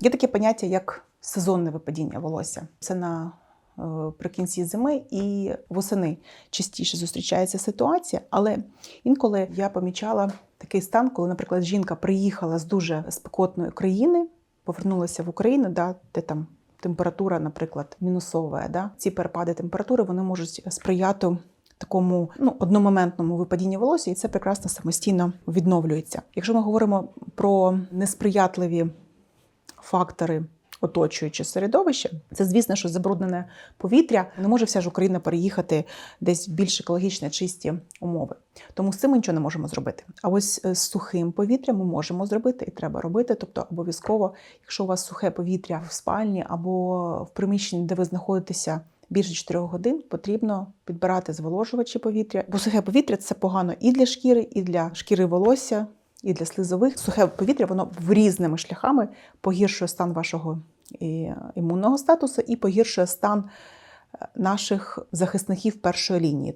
Є таке поняття, як сезонне випадіння волосся. Це на е, прикінці зими і восени частіше зустрічається ситуація, але інколи я помічала такий стан, коли, наприклад, жінка приїхала з дуже спекотної країни, повернулася в Україну, да, де там температура, наприклад, мінусова. Да. Ці перепади температури вони можуть сприяти такому ну, одномоментному випадінню волосся, і це прекрасно самостійно відновлюється. Якщо ми говоримо про несприятливі фактори. Оточуюче середовище, це звісно, що забруднене повітря. Не може вся ж Україна переїхати десь в більш екологічно чисті умови. Тому з цим ми нічого не можемо зробити. А ось е, з сухим повітрям ми можемо зробити і треба робити. Тобто, обов'язково, якщо у вас сухе повітря в спальні або в приміщенні, де ви знаходитеся більше 4 годин, потрібно підбирати зволожувачі повітря. Бо сухе повітря це погано і для шкіри, і для шкіри волосся. І для слизових сухе повітря воно різними шляхами погіршує стан вашого імунного статусу і погіршує стан е, наших захисників першої лінії.